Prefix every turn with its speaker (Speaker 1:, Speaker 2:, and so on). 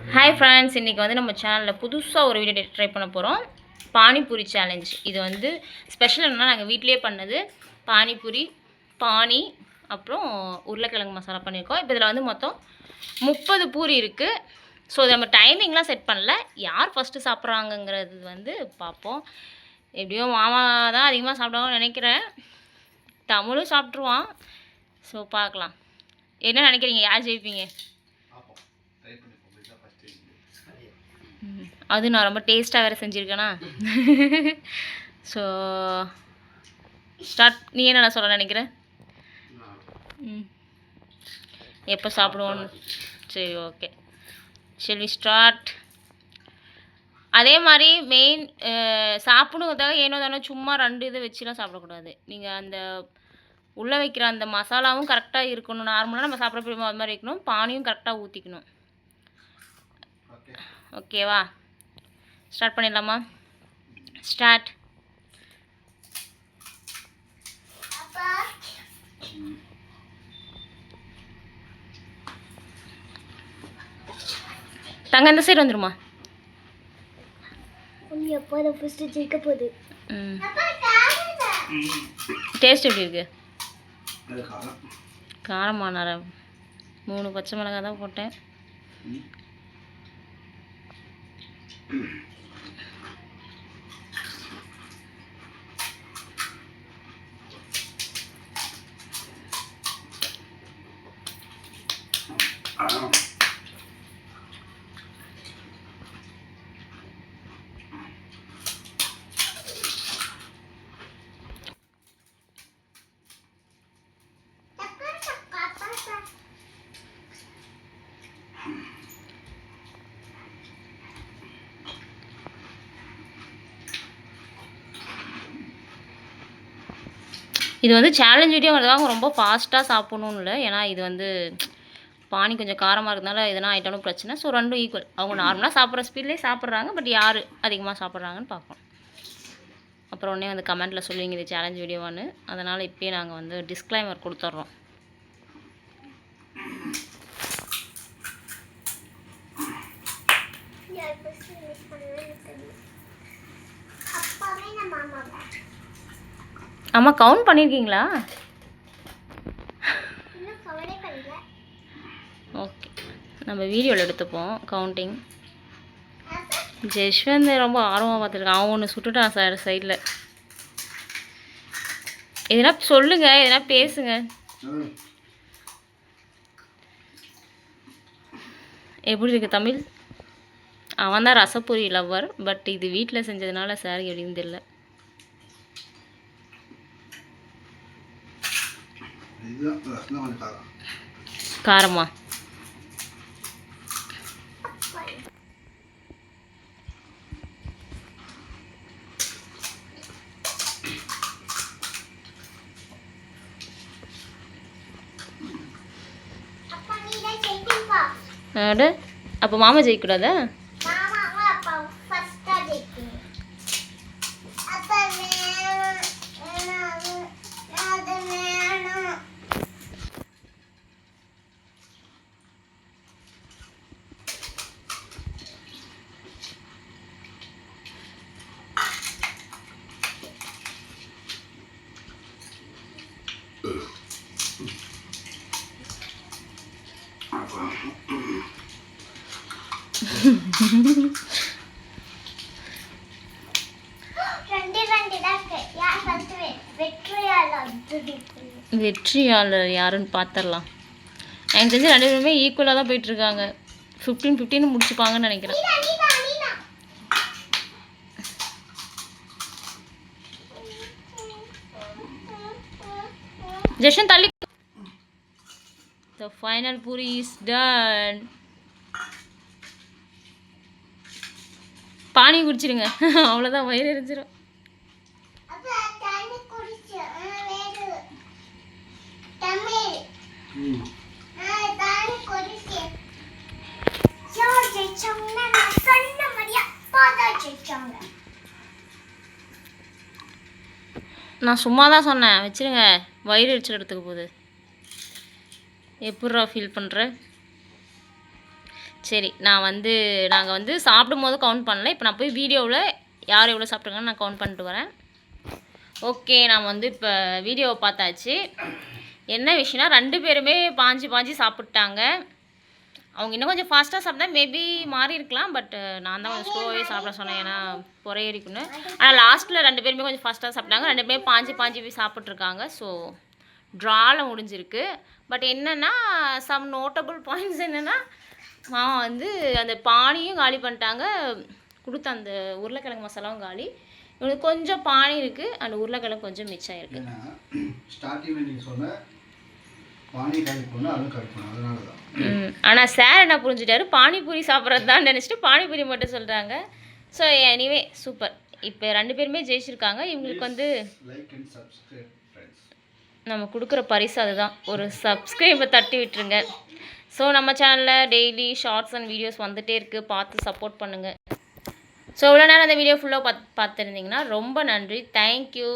Speaker 1: Hi friends இன்றைக்கி வந்து நம்ம சேனலில் புதுசாக ஒரு வீடியோ ட்ரை பண்ண போகிறோம் பானிபூரி சேலஞ்ச் இது வந்து ஸ்பெஷல் என்னன்னா நாங்கள் வீட்டிலேயே பண்ணது. பானிபூரி பானி அப்புறம் உருளைக்கிழங்கு மசாலா பண்ணியிருக்கோம். இப்போ இதில் வந்து மொத்தம் முப்பது பூரி இருக்குது ஸோ நம்ம டைமிங்லாம் செட் பண்ணல. யார் ஃபஸ்ட்டு சாப்பிட்றாங்கங்கிறது வந்து பார்ப்போம். எப்படியோ மாமா தான் அதிகமாக சாப்பிடுவாங்கன்னு நினைக்கிறேன். தமிழும் சாப்பிட்ருவான் ஸோ பார்க்கலாம். என்ன நினைக்கிறீங்க? யார் ஜெயிப்பீங்க
Speaker 2: பார்ப்போம் ட்ரை பண்ணி பார்ப்போம் இதுதான் ஃபஸ்ட்
Speaker 1: ம். அது நான் ரொம்ப டேஸ்ட்டாக வேறு செஞ்சுருக்கேனா? ஸோ ஸ்டார்ட் நீ என்ன சொல்ல நினைக்கிற? ம். எப்போ சாப்பிடுவோன்னு சரி ஓகே ஷெல் வி ஸ்டார்ட் அதே மாதிரி மெயின் சாப்பிடுவதாக ஏனோ தானோ சும்மா ரெண்டு இதை வச்சுலாம் சாப்பிடக்கூடாது. நீங்கள் அந்த உள்ளே வைக்கிற அந்த மசாலாவும் கரெக்டாக இருக்கணும். நார்மலாக நம்ம சாப்பிட்ற அது மாதிரி இருக்கணும் பானியும் கரெக்டாக ஊற்றிக்கணும்
Speaker 2: ஓகே
Speaker 1: ஓகேவா ஸ்டார்ட் பண்ணிடலாமா? ஸ்டார்ட். தங்க இந்த சைடு வந்துருமா? டேஸ்ட் எப்படி இருக்கு?
Speaker 2: அது காரம்.
Speaker 1: காரமான மூணு பச்சை மிளகாய் தான் போட்டேன். இது வந்து சேலஞ்ச் வீடியோங்கிறதுக்காக ரொம்ப ஃபாஸ்ட்டாக சாப்பிடணும்னு இல்லை. ஏன்னா இது வந்து பானி கொஞ்சம் காரமாக இருக்கிறதுனால எதனா ஆயிட்டாலும் பிரச்சனை. ஸோ ரெண்டும் ஈக்குவல் அவங்க நார்மலாக சாப்பிட்ற ஸ்பீட்லேயே சாப்பிட்றாங்க பட் யார் அதிகமாக சாப்பிட்றாங்கன்னு பார்ப்போம். அப்புறம் உடனே வந்து கமெண்ட்டில் சொல்லுவீங்க இது சேலஞ்ச் வீடியோவான்னு அதனால் இப்போயே நாங்கள் வந்து டிஸ்க்ளைமர் கொடுத்துட்றோம்
Speaker 3: அம்மா கவுண்ட் பண்ணியிருக்கீங்களா பண்ணுவேன்னு தெரியும் அப்பாவே நான் மாமாவா
Speaker 1: ஆமாம் கவுண்ட் பண்ணியிருக்கீங்களா
Speaker 3: இன்னும் கவலை பண்ணல
Speaker 1: ஓகே நம்ம வீடியோவில் எடுத்துப்போம். கவுண்டிங் ஜெஷ்வந்த் ரொம்ப ஆர்வமாக பார்த்துருக்கான். அவன் ஒன்று சுட்டுட்டான் சார் சைடில் எதனா சொல்லுங்க எதனா பேசுங்க. எப்படி இருக்கு தமிழ்? அவன் தான் ரசப்பொரி லவ்வர் பட் இது வீட்டில் செஞ்சதுனால சார் எப்படின்னு தெரியல.
Speaker 2: காரம்
Speaker 1: காரமா
Speaker 3: அப்பா நீ தான் ஜெயிப்பா
Speaker 1: அட அப்போ மாமா ஜெயிக்கூடாதா
Speaker 3: Ugh அப்பாவும் ஃபஸ்ட்டாக ஜெயிப்பீங்க அப்பா வேணும் வேணும் அது வேணும் ரெண்டு ரெண்டு தான் இருக்கு யார் ஃபஸ்ட்டு வெற்றியாளர்
Speaker 1: யாருன்னு பார்த்துடலாம் எனக்கு தெரிஞ்சு ரெண்டு பேருமே ஈக்குவலாக தான் போயிட்டுருக்காங்க. ஃபிஃப்டீன் ஃபிஃப்டின் முடிச்சுப்பாங்கன்னு நினைக்கிறேன்.
Speaker 3: நீனா நீனா நீனா.
Speaker 1: ஜஷன் தள்ளி. The final puri is done pani குடிச்சிடுங்க. அவ்வளோதான் வயிறு
Speaker 3: எரிஞ்சிடும் நான்
Speaker 1: சும்மா தான் சொன்னேன். வச்சிருங்க. வயிறு எரிச்சல் எடுத்துக்க போகுது. எப்பட்றா ஃபீல் பண்ணுற சரி நான் வந்து நாங்கள் வந்து சாப்பிடும் போது கவுண்ட் பண்ணல. இப்போ நான் போய் வீடியோவில் யார் எவ்வளோ சாப்பிட்ருங்கன்னு நான் கவுண்ட் பண்ணிட்டு வரேன். ஓகே நான் வந்து இப்போ வீடியோவை பார்த்தாச்சு. என்ன விஷயம்னா ரெண்டு பேருமே பாஞ்சு பாஞ்சு சாப்பிட்டாங்க. அவங்க இன்னும் கொஞ்சம் ஃபாஸ்ட்டாக சாப்பிட்டா மேபி மாறி இருக்கலாம் பட் நான் தான் கொஞ்சம் ஸ்லோவே சாப்பிட சொன்னேன். ஏன்னா புறையரிக்குன்னு ஆனால் லாஸ்ட்டில் ரெண்டு பேருமே கொஞ்சம் ஃபாஸ்ட்டாக சாப்பிட்டாங்க. ரெண்டு பேரும் பாஞ்சு பாஞ்சு போய் சாப்பிட்ருக்காங்க ஸோ ட்ராவில் முடிஞ்சிருக்கு. பட் என்னென்னா சம் நோட்டபுள் பாயிண்ட்ஸ் என்னென்னா மாமா வந்து அந்த பானியும் காலி பண்ணிட்டாங்க. கொடுத்த அந்த உருளைக்கிழங்கு மசாலாவும் காலி. இவனுக்கு கொஞ்சம் பானி இருக்குது அந்த உருளைக்கிழங்கு கொஞ்சம் மிச்சம் இருக்குது
Speaker 2: ஸ்டார்டிங்கில் நீங்கள் சொன்ன
Speaker 1: ஆனால் சார் என்ன புரிஞ்சுட்டாரு? பானிபூரி சாப்பிட்றது தான் நினச்சிட்டு பானிபூரி மட்டும் சொல்கிறாங்க ஸோ எனிவே சூப்பர் இப்போ ரெண்டு பேருமே ஜெயிச்சிருக்காங்க. இவங்களுக்கு வந்து நம்ம கொடுக்குற பரிசு அதுதான். ஒரு சப்ஸ்கிரைபை தட்டி விட்டுருங்க. ஸோ நம்ம சேனலில் டெய்லி ஷார்ட்ஸ் அண்ட் வீடியோஸ் வந்துகிட்டே இருக்குது பார்த்து சப்போர்ட் பண்ணுங்கள் ஸோ இவ்வளோ நேரம் அந்த வீடியோ ஃபுல்லாக பார்த்து பார்த்துருந்தீங்கன்னா ரொம்ப நன்றி. தேங்க்யூ